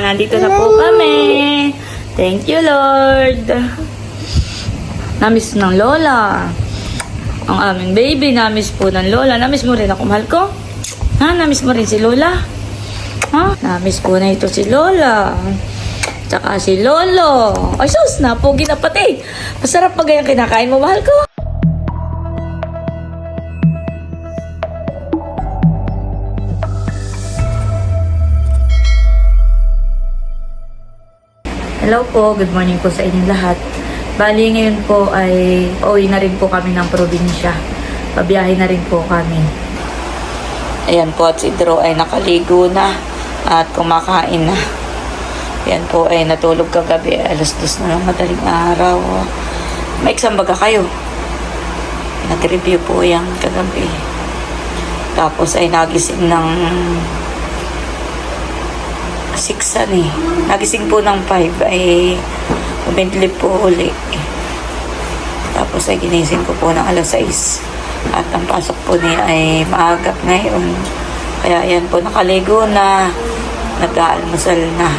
nandito na po kami. Thank you, Lord. Namiss ng Lola. Ang aming baby, namiss po ng Lola. Namiss mo rin ako, mahal ko? Ha? Namiss mo rin si Lola? Ha? Namiss po na ito si Lola. Tsaka si Lolo. Ay, sus na, pogi na pati. Masarap pa gayang kinakain mo, mahal ko. Hello po, good morning po sa inyong lahat. Bali ngayon po ay pauwi na rin po kami ng probinsya. Pabiyahe na rin po kami. Ayan po at si Drew ay nakaligo na at kumakain na. Ayan po ay natulog kagabi. Alas dos na ng madaling araw. May baga kayo? Nag-review po yan kagabi. Tapos ay nagising ng 6 ano eh. Nagising po ng 5 ay umidlip po uli. Tapos ay ginising ko po ng alas 6. At ang pasok po niya ay maagap ngayon. Kaya yan po nakaligo na. Nag-aalmusal na.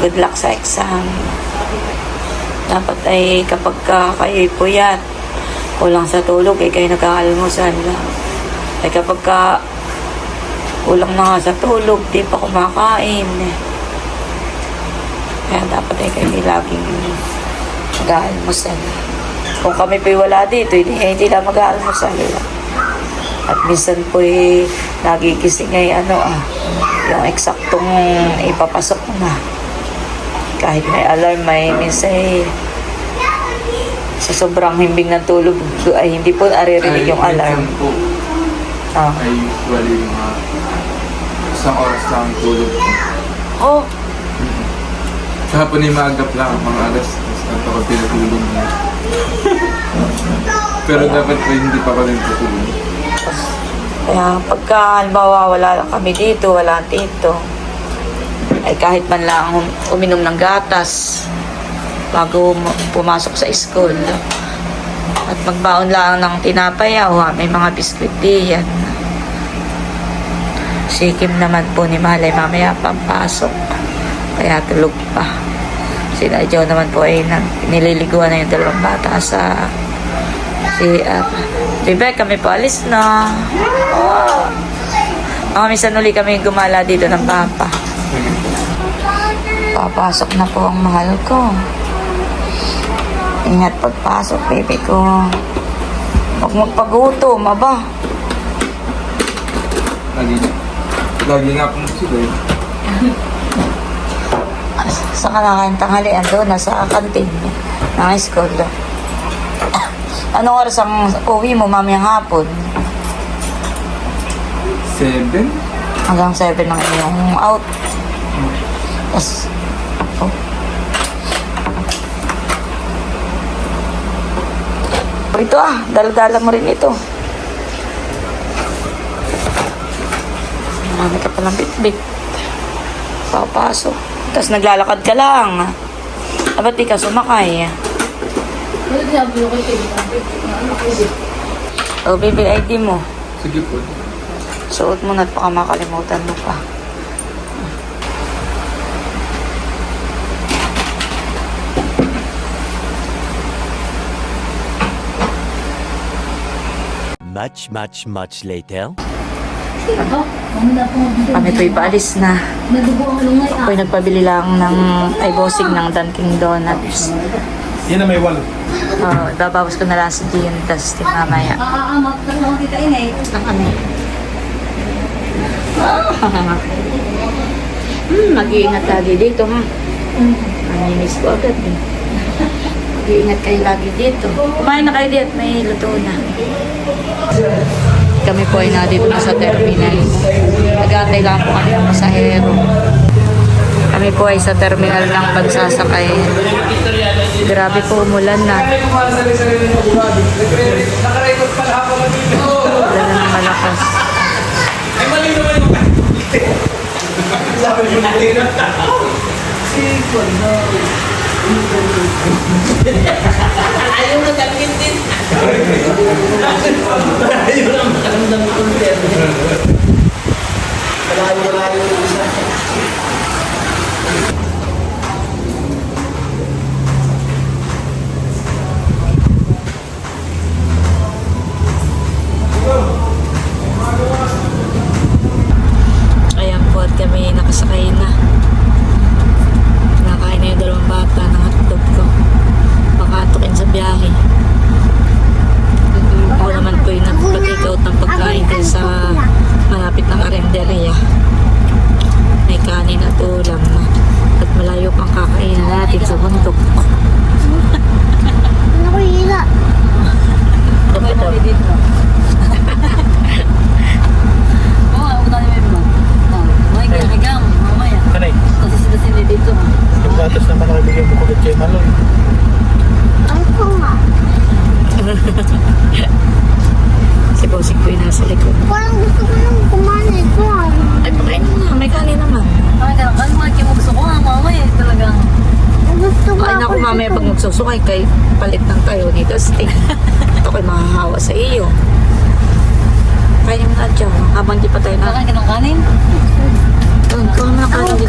Good luck sa exam. Dapat ay kapag ka kayo puyat, kulang sa tulog, eh kayo nag-aalmusal. Ay kapag ka kulang na nga sa tulog, di pa kumakain. Kaya dapat ay kayo laging mag-aalmusal. Kung kami po'y wala dito, hindi, hindi na mag-aalmusal. At minsan po'y nagigising ay ano ah, yung eksaktong ipapasok na. Kahit may alarm, may minsan ay sa sobrang himbing ng tulog ay hindi po naririnig yung alarm. minsan po Ah. ay usually mga isang oras lang ang tulog ko. Oh, Kahapon ay maagap lang, mga alas, tapos ako pinatulog na. Pero dapat po hindi pa ako nagtutulog. Kaya pagka halimbawa wala lang kami dito, wala dito, ay kahit man lang um- uminom ng gatas bago um- pumasok sa school. At magbaon lang ng tinapay, ah, may mga biskwit diyan. Si Kim naman po ni Malay mamaya pampasok. Kaya tulog pa. Si Joe naman po ay nag, nililiguan na yung dalawang bata sa si uh, Bebe, kami po alis na. Oh. Mga minsan uli kami gumala dito ng papa. Papasok na po ang mahal ko. Ingat pagpasok, baby ko. Huwag magpagutom, aba. Lagi, lagi nga po sila eh. Sa kanakain tanghalian doon, nasa kantin ng school. Anong oras ang uwi mo mamayang hapon? Seven? Hanggang 7 ng iyong out. Tapos, oh. Ito ah, dala-dala mo rin ito. Marami ka palang bit-bit. Papasok. Tapos naglalakad ka lang. Ah, ba't di ka sumakay? O, oh, baby ID mo. Sige po. Suot mo na at baka makalimutan mo pa. Much, much, much later. Kami po'y paalis na. Ako'y nagpabili lang ng ay bossing ng Dunkin Donuts. Yan na may walo. Oh, babawas ko na lang si Jean, tapos di mamaya. Aamak na lang kita inay. Na kami. hmm, mag-iingat lagi dito, ha? Manimiss ko agad, eh. Mag-iingat kayo lagi dito. Kumain na kayo dito, may luto na. Kami po ay nandito na sa terminal. Nag-aantay lang po kami ng pasahero. Kami po ay sa terminal ng pagsasakay. Grabe po, umulan na. Umulan na malakas. Ayaw na dalhin din. Malayo lang makaramdam ko kay palit ng tayo ni Dustin. Ito ko'y mahahawa sa iyo. Kaya mo na dyan, habang di pa tayo na. Baka ka ng kanin? Doon, na kanin dito.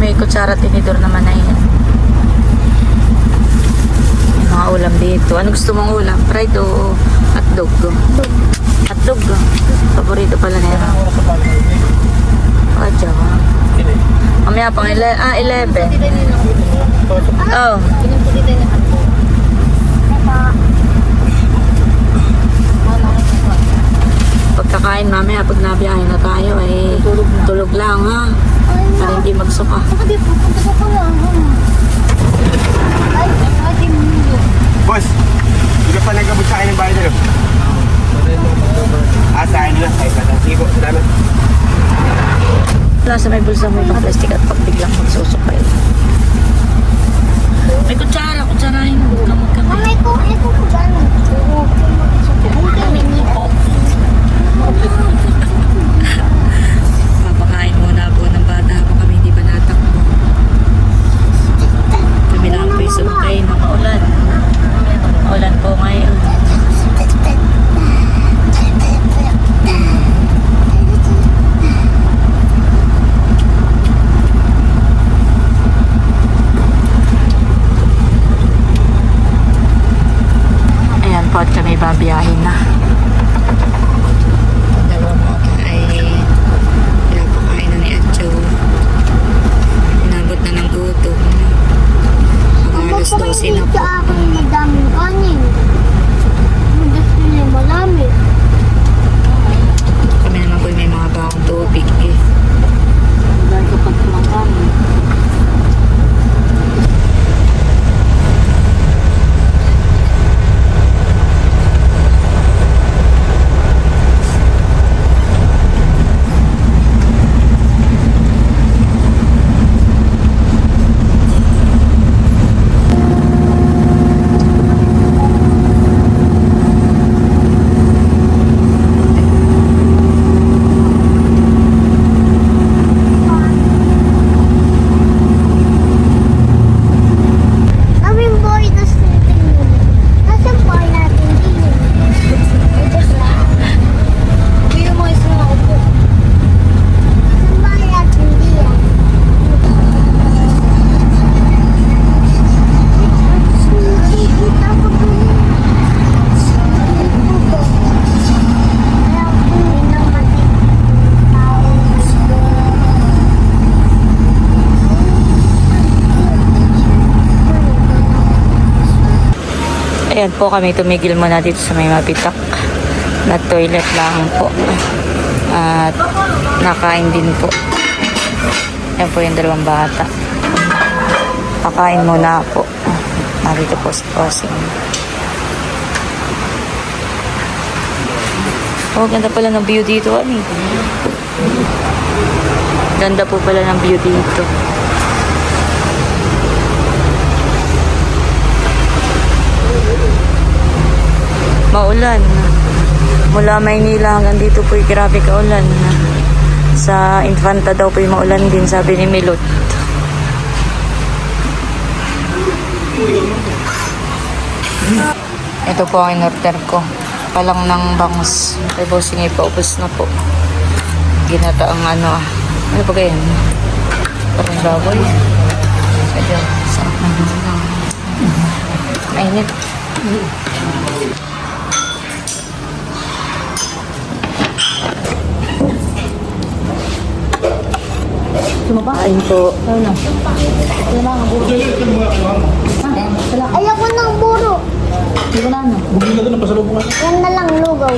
May kutsara tinidor naman na yan. May mga ulam dito. Ano gusto mong ulam? Fried o hotdog? Hotdog. Paborito pala na yan. Mamaya pang ele- ah, 11. Oh. Pagkakain mamaya pag nabiyahe na tayo eh tulog lang ha. Para hindi magsuka. Ay. Boss, hindi pa nagabot sa akin ng bahay na no? Ah, sa akin na. Ay, patang sigo. Salamat. Wala sa may bulsa mo itong plastic at pag biglang magsusukay. May kutsara, kutsarahin mo. Kamag kamay. Mamay ko, ito ko gano'n. Papakain Ayan po kami tumigil muna dito sa may mapitak na toilet lang po. At nakain din po. Ayan po yung dalawang bata. Pakain muna po. Narito po si Crossing. Oh, ganda pala ng view dito, ani. Ganda po pala ng view dito. Maulan. Mula Maynila hanggang dito po grabe kaulan. Sa Infanta daw po maulan din, sabi ni Milot. Ito po ang in-order ko. Palang ng bangus. Kay bossing ay paubos na po. Ginata ang ano ah. Ano ba ganyan? Parang baboy. Medyo sarap na lang. Mainit. Ayun po. Ayoko ng buro. Yan na lang, lugaw.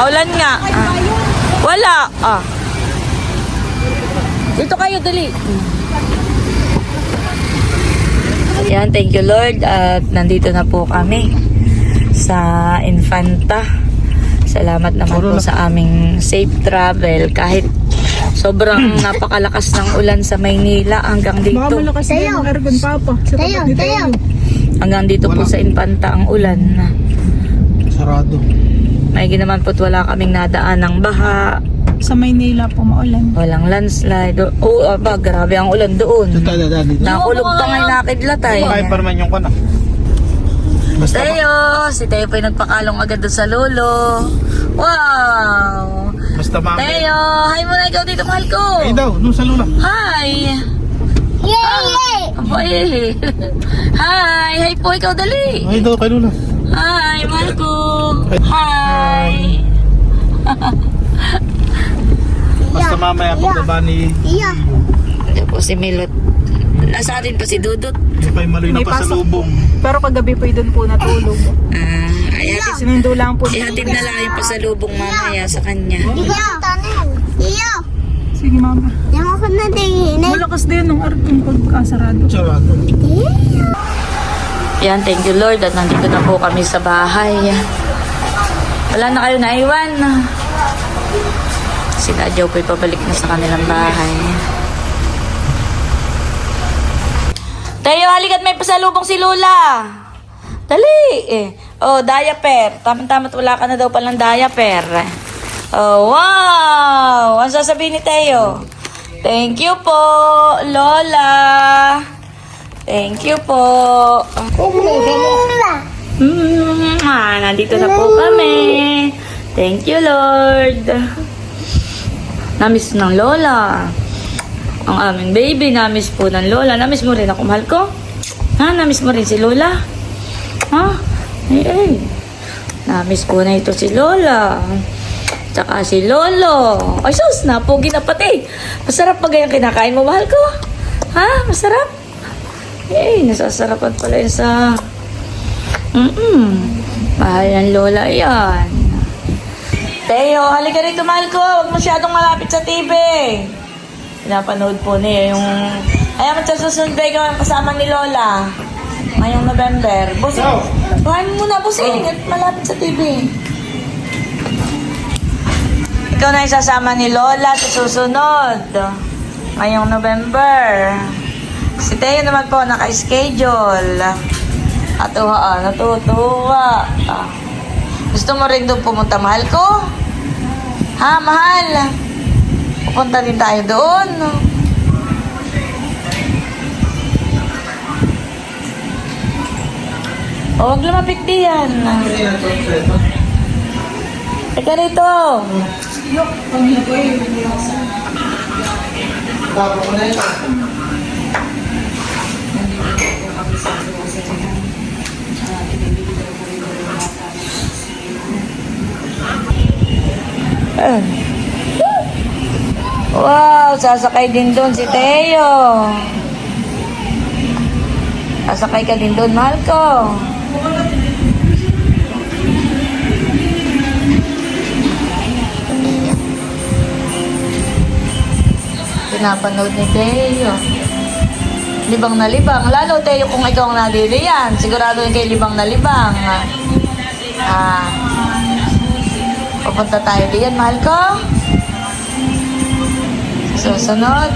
Aulan nga. Ah. Wala. Ah. Dito kayo, dali. Yan, thank you Lord. At nandito na po kami sa Infanta. Salamat naman po sa aming safe travel kahit sobrang napakalakas ng ulan sa Maynila hanggang dito. Tayo. Argon Papa. Sa Tayo, tapat ni tayo. Hanggang dito po sa Infanta ang ulan. Sarado. May naman po't wala kaming nadaan ng baha. Sa Maynila po maulan. Walang landslide. Oo, oh, aba, grabe ang ulan doon. Ito dadaan dito. Nakulog pa ngay nakidlatay. Kaya pa naman yung kana. Basta Teo! Si Teo pa yung nagpakalong agad doon sa lolo. Wow! basta mami. Teo! Hi muna ikaw dito, mahal ko! Ay daw, nung sa lula. Hi! Yay. Aboy! Hi! Hi po ikaw, dali! Ay daw, kay lula. Hi, ko! Hi! Basta mamaya pagbaba ni Iya. Ito po si Milot. Nasa atin po si Dudut. May pa'y maloy na May pa sa pasok. lubong. Pero kagabi po doon po natulog. Ah, ay hatid, Sinundo lang po. ihatid na lang yung pasalubong mamaya sa kanya. Iya. Iya. Sige mama. Yung ako na tingin. Malakas din ng argon pagkasarado. Sarado. Yan, thank you Lord at nandito na po kami sa bahay. Wala na kayo naiwan. Sila Joe po'y pabalik na sa kanilang bahay. Tayo, halikat may pasalubong si Lola. Dali eh. Oh, diaper. Tama-tama't wala ka na daw palang diaper. Oh, wow! Ang sasabihin ni Teo? Thank you po, Lola. Thank you po. Mm, ah, nandito na po kami. Thank you, Lord. Namiss ng Lola. Ang aming baby, namiss po ng Lola. Namiss mo rin ako, mahal ko? Ha? Namiss mo rin si Lola? Ha? Ay, ay. Namiss po na ito si Lola. Tsaka si Lolo. Ay, sus, napogi na pati. Masarap pa gayang kinakain mo, mahal ko? Ha? Masarap? Eh, nasasarapan pala yun sa... Mm-mm. Mahal ng lola yan. Teo, halika rito, mahal ko. Huwag masyadong malapit sa TV. Pinapanood po niya yung... Ayaw mo sa susunod ba ikaw ang kasama ni Lola? Ngayong November. Busing. Kuhain mo muna, busing. At malapit sa TV. Ikaw na yung sasama ni Lola sa susunod. Ngayong November. Si Teo naman po naka-schedule. At uh, natutuwa. Ah. Gusto mo rin doon pumunta, mahal ko? Ha, mahal? Pupunta din tayo doon. O, huwag lumapit diyan. Teka rito. Wow, sasakay din doon si Teo. Sasakay ka din doon, mahal ko. Pinapanood ni Teo. Libang na libang. Lalo, Teo, kung ikaw ang nadiriyan. Sigurado yung kay libang na libang. Ah. Pupunta tayo diyan, mahal ko. Susunod.